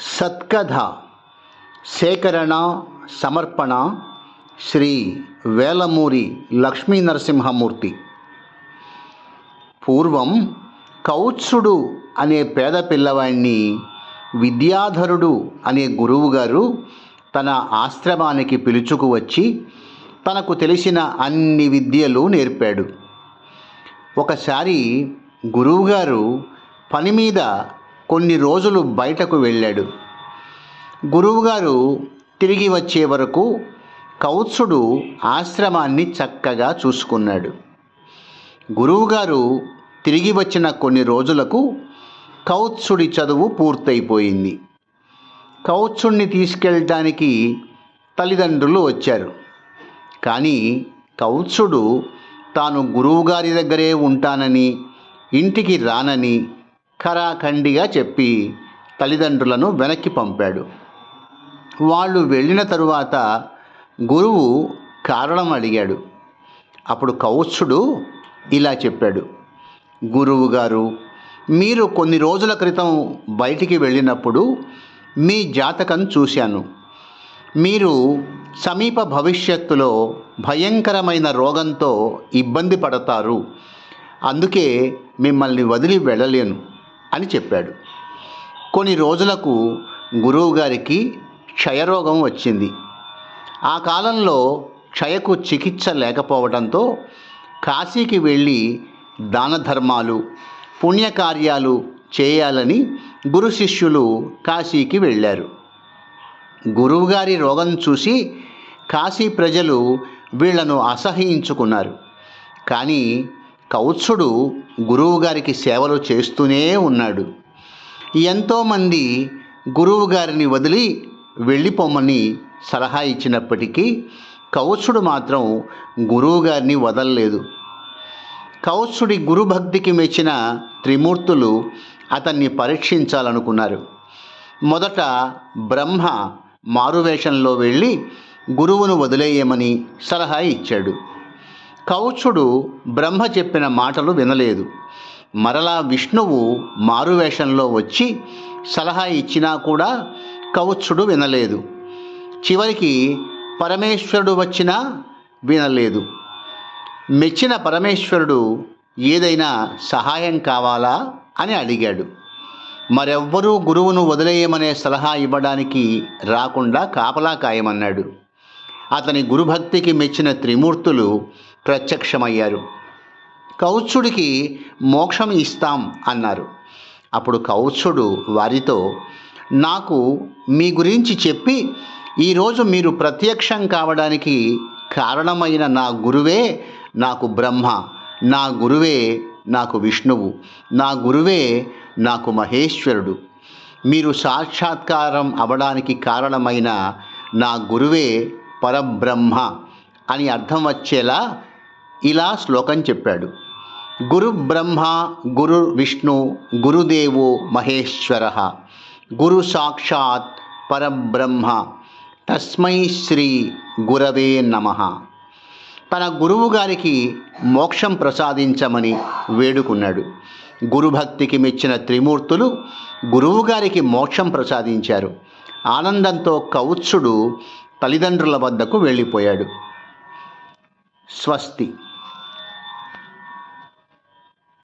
సత్కథ సేకరణ సమర్పణ శ్రీ వేలమూరి లక్ష్మీ నరసింహమూర్తి. పూర్వం కౌత్సుడు అనే పేద పిల్లవాడిని విద్యాధరుడు అనే గురువుగారు తన ఆశ్రమానికి పిలుచుకు వచ్చి తనకు తెలిసిన అన్ని విద్యలు నేర్పాడు. ఒకసారి గురువుగారు పని మీద కొన్ని రోజులు బయటకు వెళ్ళాడు. గురువుగారు తిరిగి వచ్చే వరకు కౌత్సుడు ఆశ్రమాన్ని చక్కగా చూసుకున్నాడు. గురువుగారు తిరిగి వచ్చిన కొన్ని రోజులకు కౌత్సుడి చదువు పూర్తయిపోయింది. కౌత్సుడిని తీసుకెళ్ళటానికి తల్లిదండ్రులు వచ్చారు. కానీ కౌత్సుడు తాను గురువుగారి దగ్గరే ఉంటానని ఇంటికి రానని ఖరాఖండిగా చెప్పి తల్లిదండ్రులను వెనక్కి పంపాడు. వాళ్ళు వెళ్ళిన తరువాత గురువు కారణం అడిగాడు. అప్పుడు కౌత్సుడు ఇలా చెప్పాడు. గురువు గారు మీరు కొన్ని రోజుల క్రితం బయటికి వెళ్ళినప్పుడు మీ జాతకం చూశాను. మీరు సమీప భవిష్యత్తులో భయంకరమైన రోగంతో ఇబ్బంది పడతారు. అందుకే మిమ్మల్ని వదిలి వెళ్ళలేను. అని చెప్పాడు. కొన్ని రోజులకు గురువుగారికి క్షయరోగం వచ్చింది. ఆ కాలంలో క్షయకు చికిత్స లేకపోవడంతో కాశీకి వెళ్ళి దాన ధర్మాలు పుణ్యకార్యాలు చేయాలని గురు శిష్యులు కాశీకి వెళ్ళారు. గురువుగారి రోగం చూసి కాశీ ప్రజలు వీళ్ళను అసహ్యించుకున్నారు. కానీ కౌత్సుడు గురువుగారికి సేవలు చేస్తూనే ఉన్నాడు. ఎంతోమంది గురువుగారిని వదిలి వెళ్ళిపోమని సలహా ఇచ్చినప్పటికీ కౌత్సుడు మాత్రం గురువుగారిని వదలలేదు. కౌత్సుడి గురుభక్తికి మెచ్చిన త్రిమూర్తులు అతన్ని పరీక్షించాలనుకున్నారు. మొదట బ్రహ్మ మారువేషంలో వెళ్ళి గురువును వదిలేయమని సలహా ఇచ్చాడు. కౌచుడు బ్రహ్మ చెప్పిన మాటలు వినలేదు. మరలా విష్ణువు మారువేషంలో వచ్చి సలహా ఇచ్చినా కూడా కౌచుడు వినలేదు. చివరికి పరమేశ్వరుడు వచ్చినా వినలేదు. మెచ్చిన పరమేశ్వరుడు ఏదైనా సహాయం కావాలా అని అడిగాడు. మరెవ్వరూ గురువును వదిలేయమనే సలహా ఇవ్వడానికి రాకుండా కాపలా కాయమన్నాడు. అతని గురుభక్తికి మెచ్చిన త్రిమూర్తులు ప్రత్యక్షమయ్యారు. కౌత్సుడికి మోక్షం ఇస్తాం అన్నారు. అప్పుడు కౌత్సుడు వారితో నాకు మీ గురించి చెప్పి ఈరోజు మీరు ప్రత్యక్షం కావడానికి కారణమైన నా గురువే నాకు బ్రహ్మ నా గురువే నాకు విష్ణువు నా గురువే నాకు మహేశ్వరుడు. మీరు సాక్షాత్కారం అవడానికి కారణమైన నా గురువే పరబ్రహ్మ అని అర్థం వచ్చేలా ఇలా శ్లోకం చెప్పాడు. గురు బ్రహ్మ గురు విష్ణు గురుదేవో మహేశ్వర. గురు సాక్షాత్ పరబ్రహ్మ తస్మై శ్రీ గురవే నమ. తన గురువు గారికి మోక్షం ప్రసాదించమని వేడుకున్నాడు. గురుభక్తికి మెచ్చిన త్రిమూర్తులు గురువుగారికి మోక్షం ప్రసాదించారు. ఆనందంతో కౌత్సుడు తల్లిదండ్రుల వద్దకు వెళ్ళిపోయాడు. స్వస్తి.